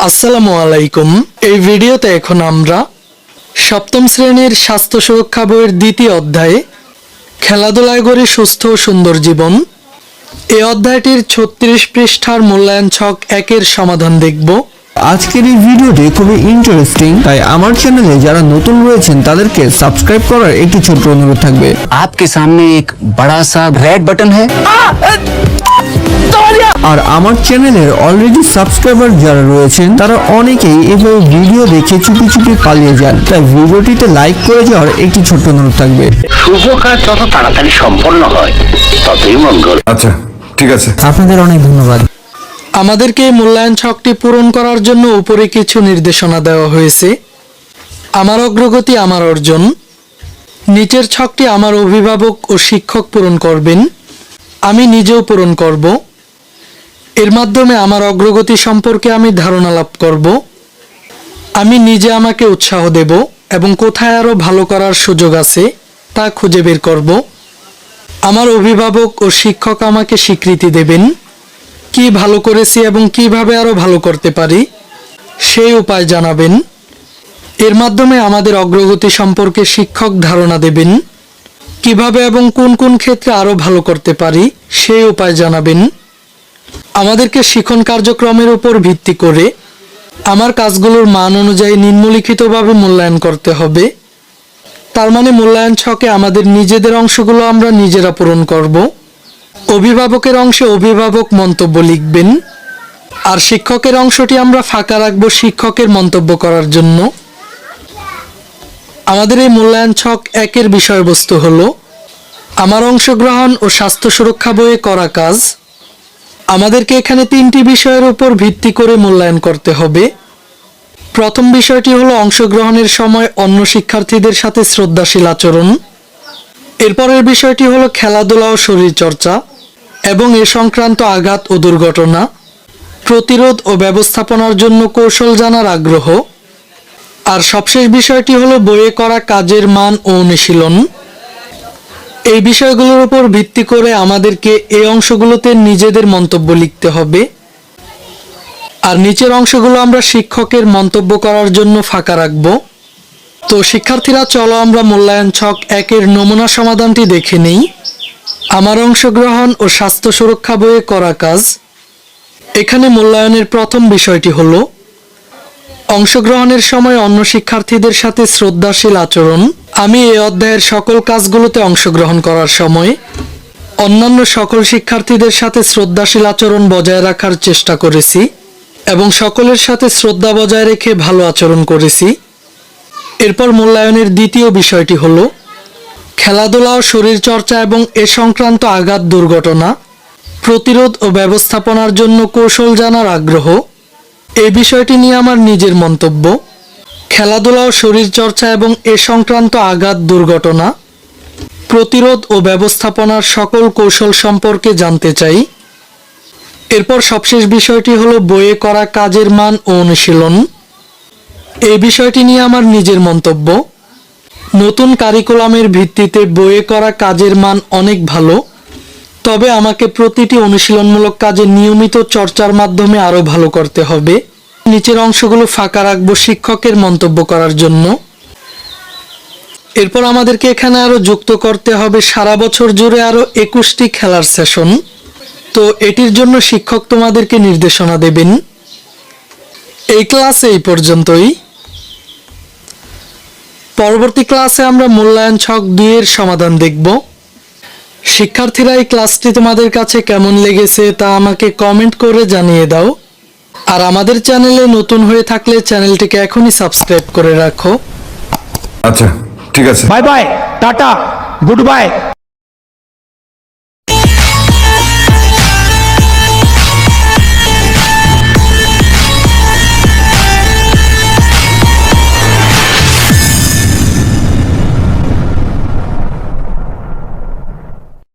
আসসালামু আলাইকুম এই ভিডিওতে এখন আমরা সপ্তম শ্রেণীর স্বাস্থ্য সুরক্ষা বইয়ের দ্বিতীয় অধ্যায়ে খেলাধুলায় গড়ে সুস্থ ও সুন্দর জীবন এই অধ্যায়টির ছত্রিশ পৃষ্ঠার মূল্যায়ন ছক একের সমাধান দেখব আজকের এই ভিডিওটি খুবই ইন্টারেস্টিং তাই আমার চ্যানেলে যারা নতুন রয়েছেন তাদেরকে সাবস্ক্রাইব করার একটি ছোট্ট অনুরোধ থাকবে आपके सामने एक बड़ा सा रेड बटन है আর আমার চ্যানেলের অলরেডি সাবস্ক্রাইবার যারা রয়েছেন তারা অনেকেই এভাবে ভিডিও দেখে চুপি চুপি পালিয়ে যান। তাই ভিডিওটিতে লাইক করে যাওয়ার একটি ছোট্ট অনুরোধ থাকবে। শুভ কাজ যত তাড়াতাড়ি সম্পন্ন হয় ততই মঙ্গল। আচ্ছা ঠিক আছে। আপনাদের অনেক ধন্যবাদ। আমাদেরকে মূল্যায়ন ছকটি পূরণ করার জন্য উপরে কিছু নির্দেশনা দেওয়া হয়েছে। আমার অগ্রগতি আমার অর্জন। নিচের ছকটি আমার অভিভাবক ও শিক্ষক পূরণ করবেন। আমি নিজেও পূরণ করব। এর মাধ্যমে আমার অগ্রগতি সম্পর্কে আমি ধারণা লাভ করব। আমি নিজে আমাকে উৎসাহ দেব এবং কোথায় আরও ভালো করার সুযোগ আছে তা খুঁজে বের করব। আমার অভিভাবক ও শিক্ষক আমাকে স্বীকৃতি দেবেন। কি ভালো করেছি এবং কীভাবে আরও ভালো করতে পারি, সেই উপায় জানাবেন। এর মাধ্যমে আমাদের অগ্রগতি সম্পর্কে শিক্ষক ধারণা দেবেন। কীভাবে এবং কোন কোন ক্ষেত্রে আরও ভালো করতে পারি, সেই উপায় জানাবেন। আমাদেরকে শিখন কার্যক্রমের উপর ভিত্তি করে আমার কাজগুলোর মান অনুযায়ী নিম্নলিখিতভাবে মূল্যায়ন করতে হবে। তার মানে মূল্যায়ন ছকে আমাদের নিজেদের অংশগুলো আমরা নিজেরা পূরণ করব। অভিভাবকের অংশে অভিভাবক মন্তব্য লিখবেন। আর শিক্ষকের অংশটি আমরা ফাঁকা রাখব শিক্ষকের মন্তব্য করার জন্য। আমাদের এই মূল্যায়ন ছক একের বিষয়বস্তু হলো, আমার অংশগ্রহণ ও স্বাস্থ্য সুরক্ষা বইয়ে করা কাজ আমাদেরকে এখানে তিনটি বিষয়ের উপর ভিত্তি করে মূল্যায়ন করতে হবে। প্রথম বিষয়টি হলো অংশগ্রহণের সময় অন্য শিক্ষার্থীদের সাথে শ্রদ্ধাশীল আচরণ। এরপরের বিষয়টি হলো খেলাধুলা ও শরীরচর্চা এবং এ সংক্রান্ত আঘাত ও দুর্ঘটনা, প্রতিরোধ ও ব্যবস্থাপনার জন্য কৌশল জানার আগ্রহ। আর সবশেষ বিষয়টি হলো বইয়ে করা কাজের মান ও অনুশীলন। এই বিষয়গুলোর উপর ভিত্তি করে আমাদেরকে এই অংশগুলোতে নিজেদের মন্তব্য লিখতে হবে। আর নিচের অংশগুলো আমরা শিক্ষকের মন্তব্য করার জন্য ফাঁকা রাখব। তো শিক্ষার্থীরা, চলো আমরা মূল্যায়ন ছক একের নমুনা সমাধানটি দেখে নেই। আমার অংশগ্রহণ ও স্বাস্থ্য সুরক্ষা বইয়ে করা কাজ। এখানে মূল্যায়নের প্রথম বিষয়টি হলো, অংশগ্রহণের সময় অন্য শিক্ষার্থীদের সাথে শ্রদ্ধাশীল আচরণ। আমি এই অধ্যায়ের সকল কাজগুলোতে অংশগ্রহণ করার সময় অন্যান্য সকল শিক্ষার্থীদের সাথে শ্রদ্ধাশীল আচরণ বজায় রাখার চেষ্টা করেছি এবং সকলের সাথে শ্রদ্ধা বজায় রেখে ভালো আচরণ করেছি। এরপর মূল্যায়নের দ্বিতীয় বিষয়টি হল খেলাধুলা ও শরীরচর্চা এবং এ সংক্রান্ত আঘাত দুর্ঘটনা, প্রতিরোধ ও ব্যবস্থাপনার জন্য কৌশল জানার আগ্রহ। এই বিষয়টি নিয়ে আমার নিজের মন্তব্য। খেলাধুলা ও শরীরচর্চা এবং এ সংক্রান্ত আঘাত দুর্ঘটনা। প্রতিরোধ ও ব্যবস্থাপনার সকল কৌশল সম্পর্কে জানতে চাই। এরপর সবশেষ বিষয়টি হলো বইয়ে করা কাজের মান ও অনুশীলন। এই বিষয়টি নিয়ে আমার নিজের মন্তব্য। নতুন কারিকুলামের ভিত্তিতে বইয়ে করা কাজের মান অনেক ভালো, তবে আমাকে প্রতিটি অনুশীলনমূলক কাজে নিয়মিত চর্চার মাধ্যমে আরও ভালো করতে হবে। নিচের অংশগুলো ফাঁকা রাখব শিক্ষকের মন্তব্য করার জন্য। এরপর আমাদেরকে এখানে আরও যুক্ত করতে হবে, সারা বছর জুড়ে আরও একুশটি খেলার সেশন। তো এটির জন্য শিক্ষক তোমাদেরকে নির্দেশনা দেবেন। এই ক্লাসে এই পর্যন্তই। পরবর্তী ক্লাসে আমরা মূল্যায়ন ছক দুইয়ের সমাধান দেখব। শিক্ষার্থীরা এই ক্লাসটি তোমাদের কাছে কেমন লেগেছে তা আমাকে কমেন্ট করে জানিয়ে দাও। আর আমাদের চ্যানেলে নতুন হয়ে থাকলে চ্যানেলটিকে এখনই সাবস্ক্রাইব করে রাখো। আচ্ছা ঠিক আছে। Bye bye tata goodbye.